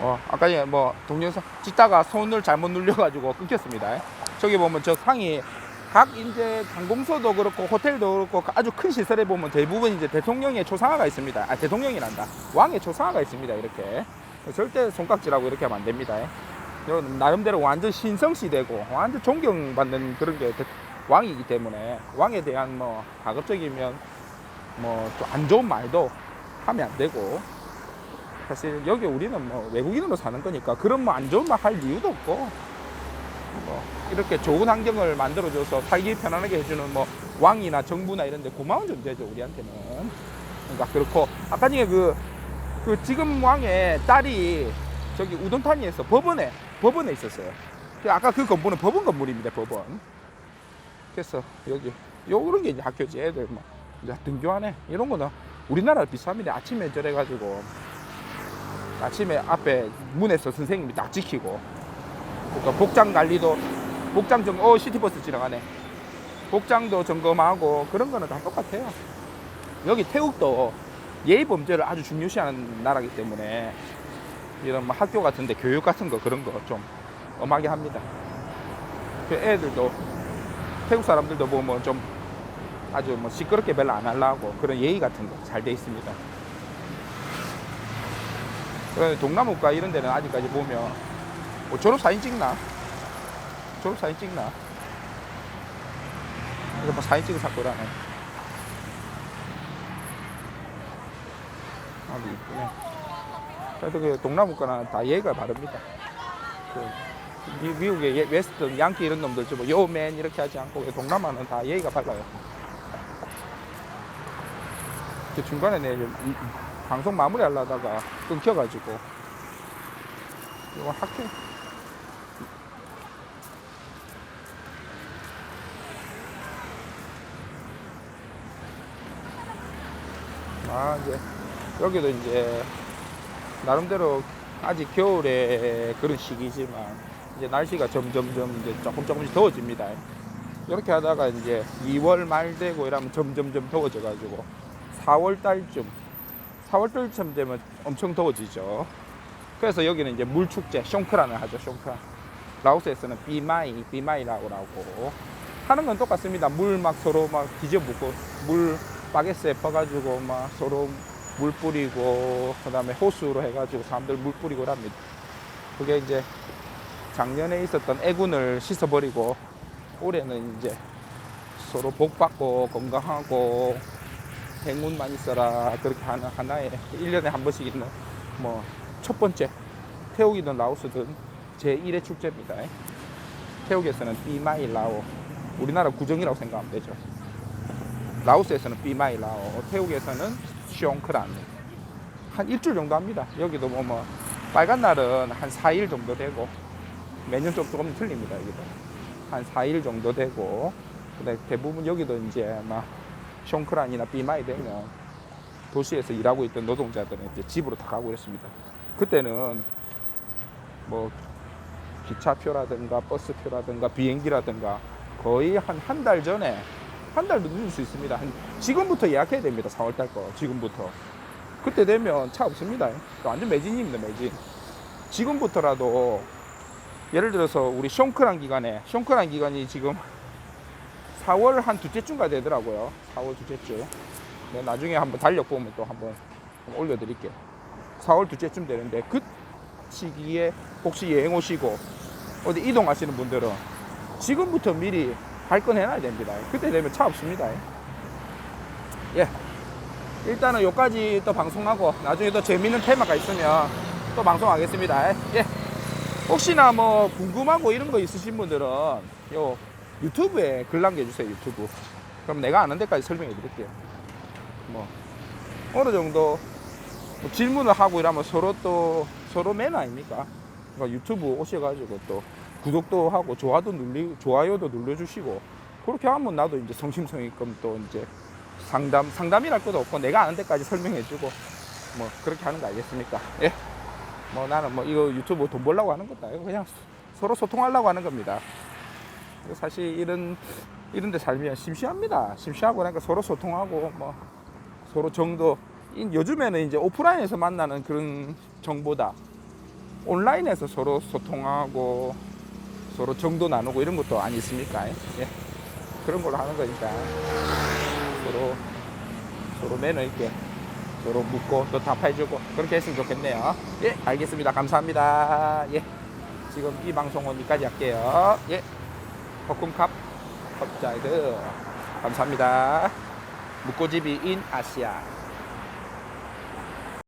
어, 아까 전에 뭐 동영상 찍다가 손을 잘못 눌려가지고 끊겼습니다. 저기 보면 저 상이 각 이제 관공서도 그렇고 호텔도 그렇고 아주 큰 시설에 보면 대부분 이제 대통령의 초상화가 있습니다. 아 대통령이란다. 왕의 초상화가 있습니다. 이렇게 절대 손깍지라고 이렇게 하면 안 됩니다. 나름대로 완전 신성시대고 완전 존경받는 그런 게 대- 왕이기 때문에 왕에 대한 뭐 가급적이면 뭐좀안 좋은 말도 하면 안 되고 사실 여기 우리는 뭐 외국인으로 사는 거니까 그런 뭐 안 좋은 말 할 이유도 없고. 뭐 이렇게 좋은 환경을 만들어줘서 살기 편안하게 해주는 뭐 왕이나 정부나 이런 데 고마운 존재죠 우리한테는. 그러니까 그렇고 아까 전에 그, 그 지금 왕의 딸이 저기 우동탄이에서 법원에 법원에 있었어요. 그 아까 그 건물은 법원 건물입니다 법원. 그래서 여기 요런 게 이제 학교지 애들 뭐. 등교하네. 이런 거는 우리나라 비슷합니다. 아침에 저래가지고 아침에 앞에 문에서 선생님이 딱 지키고 그러니까 복장 관리도 복장 점, 어 시티버스 지나가네. 복장도 점검하고 그런 거는 다 똑같아요. 여기 태국도 예의 범죄를 아주 중요시하는 나라기 때문에 이런 뭐 학교 같은데 교육 같은 거 그런 거 좀 엄하게 합니다. 그 애들도 태국 사람들도 보면 좀 아주 뭐 시끄럽게 별로 안 하려고 그런 예의 같은 거 잘 돼 있습니다. 그런데 동남아국가 이런 데는 아직까지 보면 뭐 졸업 사진 찍나? 졸업 사진 찍나? 이거 뭐 사진 찍은 사고라네. 아주 이쁘네. 그래도 그 동남아국가는 다 예의가 바릅니다. 그 미, 미국의 예- 웨스턴, 양키 이런 놈들 좀 요맨 이렇게 하지 않고 그 동남아는 다 예의가 발라요. 그 중간에 내 방송 마무리 하려다가 끊겨가지고 이거 학교 아 이제 여기도 이제 나름대로 아직 겨울에 그런 시기지만 이제 날씨가 점점점 이제 조금 조금씩 더워집니다. 이렇게 하다가 이제 2월 말 되고 이러면 점점점 더워져 가지고 4월 달쯤 4월 달쯤 되면 엄청 더워지죠. 그래서 여기는 이제 물축제, 숑크라는 하죠, 숑크라. 라오스에서는 비마이, 비마이라고 하고 하는 건 똑같습니다. 물 막 서로 막 뒤져붓고 물 바게스에 퍼가지고 막 서로 물 뿌리고 그 다음에 호수로 해가지고 사람들 물 뿌리고 합니다. 그게 이제 작년에 있었던 애군을 씻어버리고 올해는 이제 서로 복 받고 건강하고 행운만 있어라 그렇게 하는 하나의 1년에 한 번씩 있는 뭐 첫 번째 태국이든 라오스든 제1회 축제입니다. 태국에서는 비마이 라오 우리나라 구정이라고 생각하면 되죠. 라오스에서는 비마이 라오 태국에서는 시옹크란 한 일주일 정도 합니다. 여기도 뭐, 뭐 빨간 날은 한 4일 정도 되고 매년 좀 조금 틀립니다. 여기도 한 4일 정도 되고 근데 대부분 여기도 이제 막 숑크란이나 비마이 되면 도시에서 일하고 있던 노동자들은 이제 집으로 다 가고 이랬습니다. 그때는 뭐 기차표라든가 버스표라든가 비행기라든가 거의 한 한 달 전에 한 달도 늦을 수 있습니다. 한 지금부터 예약해야 됩니다. 4월달 거 지금부터 그때 되면 차 없습니다. 완전 매진입니다. 매진. 지금부터라도 예를 들어서 우리 숑크란 기간에 숑크란 기간이 지금 4월 한 두째쯤가 되더라고요. 4월 두째쯤. 네, 나중에 한번 달력 보면 또 한번 올려드릴게요. 4월 두째쯤 되는데 그 시기에 혹시 여행 오시고 어디 이동하시는 분들은 지금부터 미리 발권해놔야 됩니다. 그때 되면 차 없습니다. 예. 일단은 여기까지 또 방송하고 나중에 또 재밌는 테마가 있으면 또 방송하겠습니다. 예. 혹시나 뭐 궁금하고 이런 거 있으신 분들은 요 유튜브에 글 남겨주세요. 유튜브. 그럼 내가 아는 데까지 설명해 드릴게요. 뭐 어느 정도 뭐 질문을 하고 이러면 서로 또 서로 매너 아닙니까? 그러니까 유튜브 오셔가지고 또 구독도 하고 좋아도 눌리 좋아요도 눌러주시고 그렇게 하면 나도 이제 성심성의껏 또 이제 상담 상담이랄 것도 없고 내가 아는 데까지 설명해주고 뭐 그렇게 하는 거 알겠습니까? 예. 뭐 나는 뭐 이거 유튜브 돈 벌려고 하는 것도 아니고 그냥 서로 소통하려고 하는 겁니다. 사실 이런 이런 데 살면 심심합니다. 심심하고 그러니까 서로 소통하고 뭐 서로 정도 이- 요즘에는 이제 오프라인에서 만나는 그런 정보다 온라인에서 서로 소통하고 서로 정도 나누고 이런 것도 아니 있습니까? 예. 그런 걸로 하는 거니까 서로 서로 매너 있게 서로 묻고 또 답해주고 그렇게 했으면 좋겠네요. 예, 알겠습니다. 감사합니다. 예, 지금 이 방송은 여기까지 할게요. 예, 볶음컵 컵자이드 감사합니다. 묵고집이 인 아시아.